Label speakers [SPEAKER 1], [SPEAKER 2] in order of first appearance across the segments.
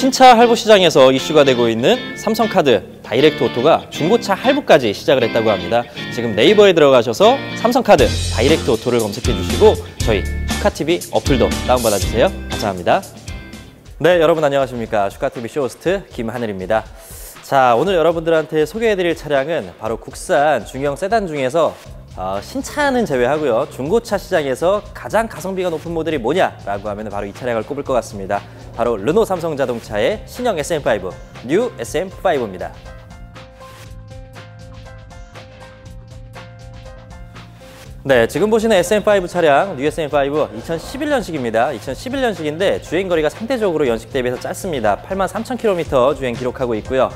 [SPEAKER 1] 신차 할부 시장에서 이슈가 되고 있는 삼성카드 다이렉트 오토가 중고차 할부까지 시작을 했다고 합니다. 지금 네이버에 들어가셔서 삼성카드 다이렉트 오토를 검색해 주시고 저희 슈카TV 어플도 다운받아 주세요. 감사합니다. 네, 여러분 안녕하십니까. 슈카TV 쇼호스트 김하늘입니다. 자, 오늘 여러분들한테 소개해 드릴 차량은 바로 국산 중형 세단 중에서 어, 신차는 제외하고요. 중고차 시장에서 가장 가성비가 높은 모델이 뭐냐라고 하면 바로 이 차량을 꼽을 것 같습니다. 바로 르노 삼성 자동차의 신형 SM5, 뉴 SM5입니다. 네, 지금 보시는 SM5 차량, 뉴 SM5 2011년식입니다. 2011년식인데 주행거리가 상대적으로 연식 대비해서 짧습니다. 8만 3천 킬로미터 주행 기록하고 있고요.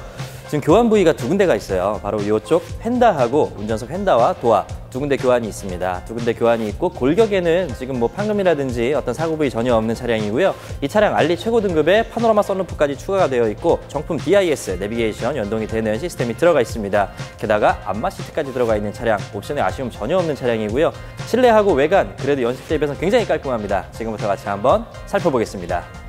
[SPEAKER 1] 지금 교환 부위가 두 군데가 있어요. 바로 이쪽 펜다하고 운전석 펜다와 도어 두 군데 교환이 있습니다. 두 군데 교환이 있고 골격에는 지금 뭐 판금이라든지 어떤 사고 부위 전혀 없는 차량이고요. 이 차량 알리 최고 등급의 파노라마 썬루프까지 추가가 되어 있고 정품 DIS 내비게이션 연동이 되는 시스템이 들어가 있습니다. 게다가 안마 시트까지 들어가 있는 차량, 옵션에 아쉬움 전혀 없는 차량이고요. 실내하고 외관 그래도 연식 대 비해서 굉장히 깔끔합니다. 지금부터 같이 한번 살펴보겠습니다.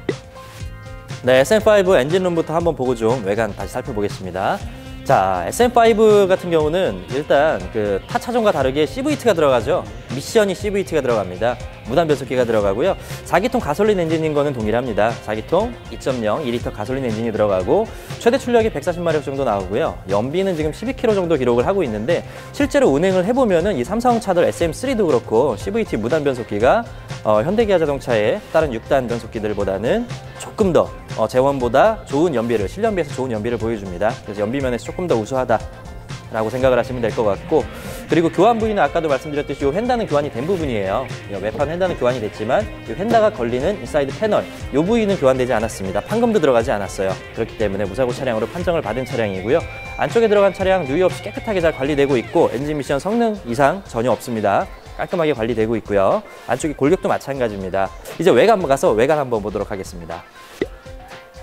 [SPEAKER 1] 네, SM5 엔진룸부터 한번 보고 좀 외관 다시 살펴보겠습니다. 자, SM5 같은 경우는 일단 그 타 차종과 다르게 CVT가 들어가죠. 미션이 CVT가 들어갑니다. 무단 변속기가 들어가고요. 4기통 가솔린 엔진인 거는 동일합니다. 4기통 2.0 2리터 가솔린 엔진이 들어가고 최대 출력이 140마력 정도 나오고요. 연비는 지금 12km 정도 기록을 하고 있는데 실제로 운행을 해보면은 이 삼성 차들 SM3도 그렇고 CVT 무단 변속기가 어, 현대기아 자동차의 다른 6단 변속기들보다는 조금 더 어, 재원보다 좋은 연비를 실연비에서 좋은 연비를 보여줍니다. 그래서 연비 면에서 조금 더 우수하다. 라고 생각을 하시면 될 것 같고 그리고 교환 부위는 아까도 말씀드렸듯이 이 휀다는 교환이 된 부분이에요. 외판 휀다는 교환이 됐지만 이 휀다가 걸리는 인사이드 패널 이 부위는 교환되지 않았습니다. 판금도 들어가지 않았어요. 그렇기 때문에 무사고 차량으로 판정을 받은 차량이고요. 안쪽에 들어간 차량 누이 없이 깨끗하게 잘 관리되고 있고 엔진 미션 성능 이상 전혀 없습니다. 깔끔하게 관리되고 있고요. 안쪽에 골격도 마찬가지입니다. 이제 외관 가서 외관 한번 보도록 하겠습니다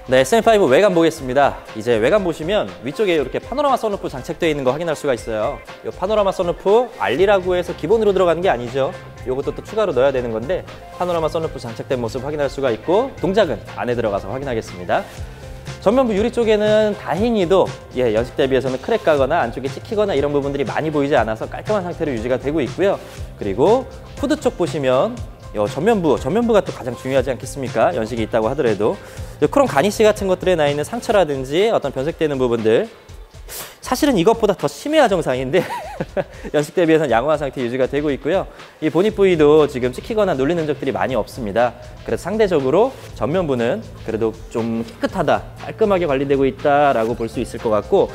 [SPEAKER 1] 네, SM5 외관 보겠습니다. 이제 외관 보시면 위쪽에 이렇게 파노라마 선루프 장착되어 있는 거 확인할 수가 있어요. 이 파노라마 선루프 알리라고 해서 기본으로 들어가는 게 아니죠. 이것도 또 추가로 넣어야 되는 건데 파노라마 선루프 장착된 모습 확인할 수가 있고 동작은 안에 들어가서 확인하겠습니다. 전면부 유리 쪽에는 다행히도 예, 연식 대비해서는 크랙 가거나 안쪽에 찍히거나 이런 부분들이 많이 보이지 않아서 깔끔한 상태로 유지가 되고 있고요. 그리고 후드 쪽 보시면 요 전면부, 전면부가 또 가장 중요하지 않겠습니까? 연식이 있다고 하더라도 크롬 가니시 같은 것들에 나 있는 상처라든지 어떤 변색되는 부분들 사실은 이것보다 더 심해야 정상인데 연식 대비해서는 양호한 상태 유지가 되고 있고요. 이 보닛 부위도 지금 찍히거나 눌리는 적들이 많이 없습니다. 그래서 상대적으로 전면부는 그래도 좀 깨끗하다, 깔끔하게 관리되고 있다라고 볼 수 있을 것 같고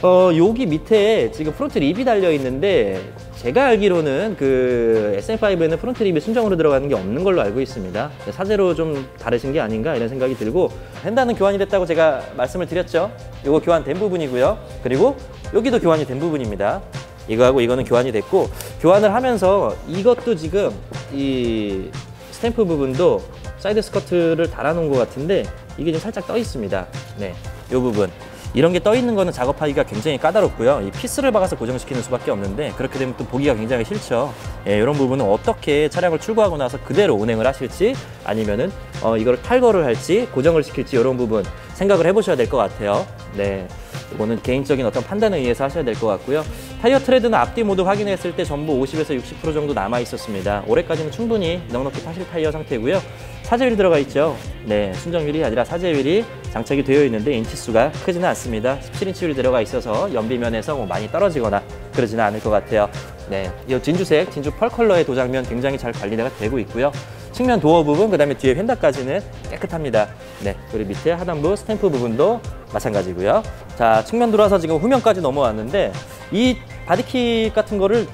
[SPEAKER 1] 어, 여기 밑에 지금 프론트 립이 달려 있는데 제가 알기로는 그 SM5에는 프론트 립이 순정으로 들어가는 게 없는 걸로 알고 있습니다. 사제로 좀 다르신 게 아닌가 이런 생각이 들고 펜다는 교환이 됐다고 제가 말씀을 드렸죠. 이거 교환된 부분이고요. 그리고 여기도 교환이 된 부분입니다. 이거하고 이거는 교환이 됐고 교환을 하면서 이것도 지금 이 스탬프 부분도 사이드 스커트를 달아놓은 것 같은데 이게 좀 살짝 떠 있습니다. 네, 이 부분. 이런 게 떠 있는 거는 작업하기가 굉장히 까다롭고요. 이 피스를 박아서 고정시키는 수밖에 없는데 그렇게 되면 또 보기가 굉장히 싫죠. 예, 이런 부분은 어떻게 차량을 출고하고 나서 그대로 운행을 하실지 아니면은 어, 이걸 탈거를 할지 고정을 시킬지 이런 부분 생각을 해보셔야 될 것 같아요. 네. 이거는 개인적인 어떤 판단에 의해서 하셔야 될 것 같고요. 타이어 트레드는 앞뒤 모두 확인했을 때 전부 50에서 60% 정도 남아 있었습니다. 올해까지는 충분히 넉넉히 타실 타이어 상태고요. 사제율 들어가 있죠. 네, 순정율이 아니라 사제율이 장착이 되어 있는데 인치수가 크지는 않습니다. 17인치율이 들어가 있어서 연비면에서 뭐 많이 떨어지거나 그러지는 않을 것 같아요. 네, 이 진주색, 진주 펄 컬러의 도장면 굉장히 잘 관리가 되고 있고요. 측면 도어 부분, 그 다음에 뒤에 휀다까지는 깨끗합니다. 네, 그리고 밑에 하단부 스탬프 부분도 마찬가지고요. 자, 측면 들어와서 지금 후면까지 넘어왔는데 이 바디킷 같은 거를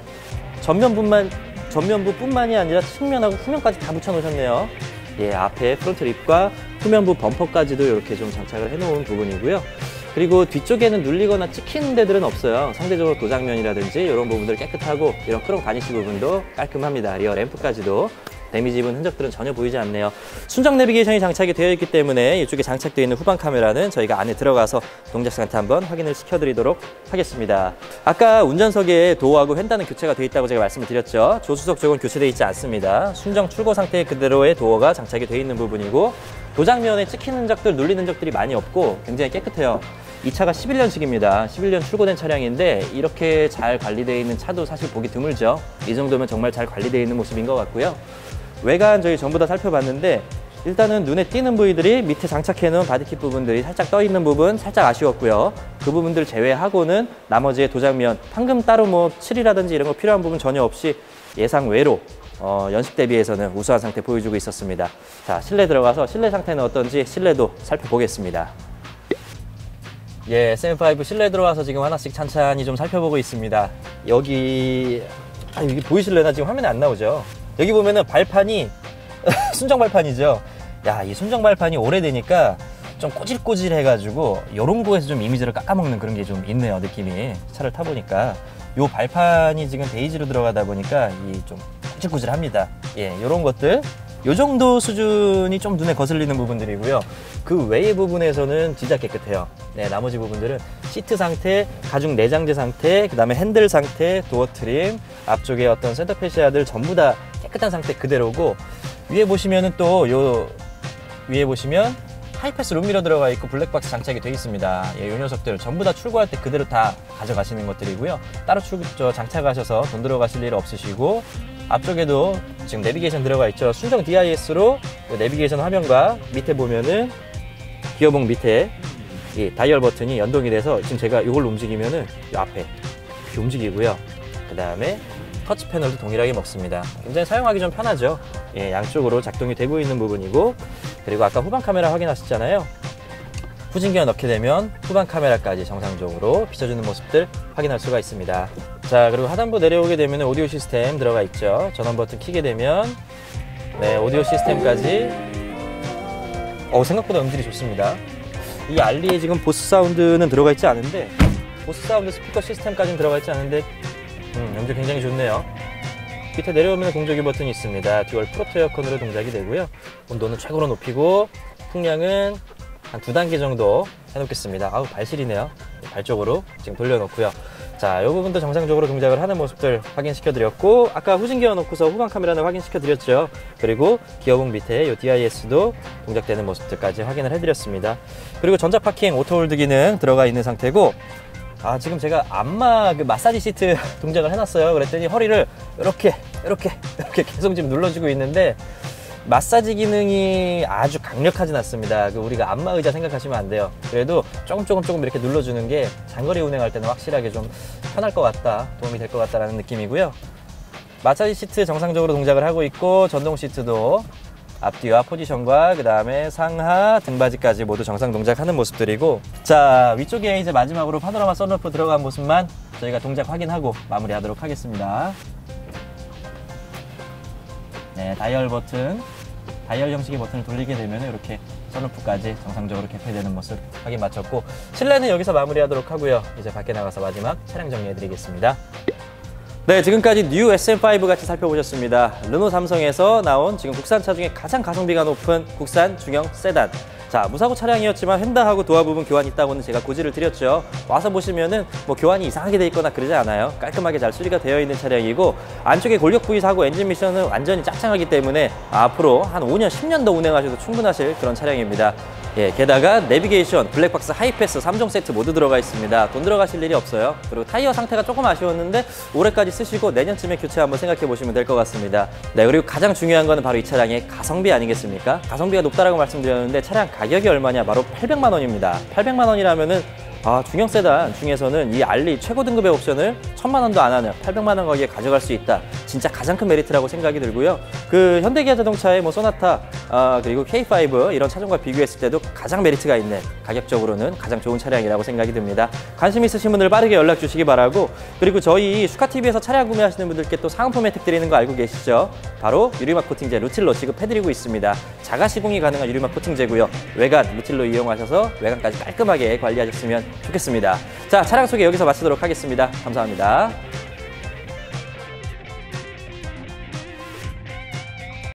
[SPEAKER 1] 전면부만 전면부뿐만이 아니라 측면하고 후면까지 다 붙여 놓으셨네요. 예, 앞에 프론트 립과 후면부 범퍼까지도 이렇게 좀 장착을 해놓은 부분이고요. 그리고 뒤쪽에는 눌리거나 찍히는 데들은 없어요. 상대적으로 도장면이라든지 이런 부분들 깨끗하고 이런 크롬 가니시 부분도 깔끔합니다. 리어 램프까지도 데미지 입은 흔적들은 전혀 보이지 않네요. 순정 내비게이션이 장착이 되어 있기 때문에 이쪽에 장착되어 있는 후방 카메라는 저희가 안에 들어가서 동작 상태 한번 확인을 시켜드리도록 하겠습니다. 아까 운전석에 도어하고 휀다는 교체가 되어 있다고 제가 말씀을 드렸죠. 조수석 쪽은 교체되어 있지 않습니다. 순정 출고 상태 그대로의 도어가 장착이 되어 있는 부분이고 도장면에 찍히는 흔적들, 눌리는 흔적들이 많이 없고 굉장히 깨끗해요. 이 차가 11년식입니다. 11년 출고된 차량인데 이렇게 잘 관리되어 있는 차도 사실 보기 드물죠. 이 정도면 정말 잘 관리되어 있는 모습인 것 같고요. 외관 저희 전부 다 살펴봤는데 일단은 눈에 띄는 부위들이 밑에 장착해 놓은 바디킷 부분들이 살짝 떠 있는 부분 살짝 아쉬웠고요. 그 부분들 제외하고는 나머지의 도장면 방금 따로 뭐 칠이라든지 이런 거 필요한 부분 전혀 없이 예상 외로 어, 연식 대비해서는 우수한 상태 보여주고 있었습니다. 자, 실내 들어가서 실내 상태는 어떤지 실내도 살펴보겠습니다. 예, SM5 실내 들어와서 지금 하나씩 찬찬히 좀 살펴보고 있습니다. 여기, 아, 이게 보이실래나 지금 화면에 안 나오죠? 여기 보면은 발판이 순정 발판이죠. 야, 이 순정 발판이 오래되니까 좀 꼬질꼬질 해가지고 요런 거에서 좀 이미지를 깎아먹는 그런 게 좀 있네요, 느낌이. 차를 타보니까. 요 발판이 지금 베이지로 들어가다 보니까 이 좀 꼬질꼬질합니다. 예, 요런 것들 요 정도 수준이 좀 눈에 거슬리는 부분들이고요. 그 외의 부분에서는 진짜 깨끗해요. 네, 나머지 부분들은 시트 상태, 가죽 내장재 상태, 그 다음에 핸들 상태, 도어 트림, 앞쪽에 어떤 센터 페시아들 전부 다 깨끗한 상태 그대로고 위에 보시면은 또 요 위에 보시면 하이패스 룸미러 들어가 있고 블랙박스 장착이 되어 있습니다. 예, 요 녀석들 전부 다 출고할 때 그대로 다 가져가시는 것들이고요. 따로 출, 저 장착하셔서 돈 들어가실 일 없으시고 앞쪽에도 지금 내비게이션 들어가 있죠. 순정 DIS로 내비게이션 화면과 밑에 보면은 기어봉 밑에 이 다이얼 버튼이 연동이 돼서 지금 제가 이걸로 움직이면은 이 앞에 이렇게 움직이고요. 그 다음에 터치 패널도 동일하게 먹습니다. 굉장히 사용하기 좀 편하죠. 예, 양쪽으로 작동이 되고 있는 부분이고 그리고 아까 후방 카메라 확인하셨잖아요. 후진기어 넣게 되면 후방 카메라까지 정상적으로 비춰주는 모습들 확인할 수가 있습니다. 자 그리고 하단부 내려오게 되면 오디오 시스템 들어가 있죠. 전원 버튼 키게 되면 네 오디오 시스템까지 어 생각보다 음질이 좋습니다. 이 알리에 지금 보스 사운드는 들어가 있지 않은데 보스 사운드 스피커 시스템까지는 들어가 있지 않은데 음, 음질 굉장히 좋네요. 밑에 내려오면 공조기 버튼이 있습니다. 듀얼 프로토 에어컨으로 동작이 되고요. 온도는 최고로 높이고 풍량은 한 두 단계 정도 해놓겠습니다. 아우 발실이네요. 발 쪽으로 지금 돌려놓고요. 자, 이 부분도 정상적으로 동작을 하는 모습들 확인시켜 드렸고 아까 후진 기어 놓고서 후방 카메라는 확인시켜 드렸죠. 그리고 기어봉 밑에 이 DIS도 동작되는 모습들까지 확인을 해드렸습니다. 그리고 전자 파킹 오토홀드 기능 들어가 있는 상태고 아 지금 제가 안마 그 마사지 시트 동작을 해놨어요. 그랬더니 허리를 이렇게 이렇게 이렇게 계속 지금 눌러주고 있는데 마사지 기능이 아주 강력하진 않습니다. 그 우리가 안마 의자 생각하시면 안 돼요. 그래도 조금 조금 조금 이렇게 눌러주는 게 장거리 운행할 때는 확실하게 좀 편할 것 같다, 도움이 될 것 같다라는 느낌이고요. 마사지 시트 정상적으로 동작을 하고 있고 전동 시트도 앞뒤와 포지션과 그 다음에 상하 등받이까지 모두 정상 동작하는 모습들이고 자 위쪽에 이제 마지막으로 파노라마 선루프 들어간 모습만 저희가 동작 확인하고 마무리하도록 하겠습니다. 네 다이얼 버튼 다이얼 형식의 버튼을 돌리게 되면 이렇게 선루프까지 정상적으로 개폐되는 모습 확인 마쳤고 실내는 여기서 마무리하도록 하고요. 이제 밖에 나가서 마지막 차량 정리해드리겠습니다. 네, 지금까지 뉴 SM5 같이 살펴보셨습니다. 르노 삼성에서 나온 지금 국산차 중에 가장 가성비가 높은 국산 중형 세단. 자, 무사고 차량이었지만 휀다하고 도화 부분 교환이 있다고는 제가 고지를 드렸죠. 와서 보시면은 뭐 교환이 이상하게 돼 있거나 그러지 않아요. 깔끔하게 잘 수리가 되어 있는 차량이고 안쪽에 골격 부위 사고 엔진 미션은 완전히 짱짱하기 때문에 앞으로 한 5년, 10년 더 운행하셔도 충분하실 그런 차량입니다. 예, 게다가 내비게이션, 블랙박스, 하이패스 3종 세트 모두 들어가 있습니다. 돈 들어가실 일이 없어요. 그리고 타이어 상태가 조금 아쉬웠는데 올해까지 쓰시고 내년쯤에 교체 한번 생각해 보시면 될 것 같습니다. 네, 그리고 가장 중요한 거는 바로 이 차량의 가성비 아니겠습니까? 가성비가 높다라고 말씀드렸는데 차량 가격이 얼마냐? 바로 800만 원입니다. 800만 원이라면은 아, 중형 세단 중에서는 이 알리 최고 등급의 옵션을 천만 원도 안 하는 800만 원 가격에 가져갈 수 있다. 진짜 가장 큰 메리트라고 생각이 들고요. 그 현대기아 자동차의 뭐 소나타 아, 그리고 K5 이런 차종과 비교했을 때도 가장 메리트가 있는 가격적으로는 가장 좋은 차량이라고 생각이 듭니다. 관심 있으신 분들 빠르게 연락 주시기 바라고 그리고 저희 슈카TV에서 차량 구매하시는 분들께 또 상품품 혜택 드리는 거 알고 계시죠? 바로 유리막 코팅제 루틸로 지급해드리고 있습니다. 자가 시공이 가능한 유리막 코팅제고요. 외관 루틸로 이용하셔서 외관까지 깔끔하게 관리하셨으면 좋겠습니다. 자, 차량 소개 여기서 마치도록 하겠습니다. 감사합니다.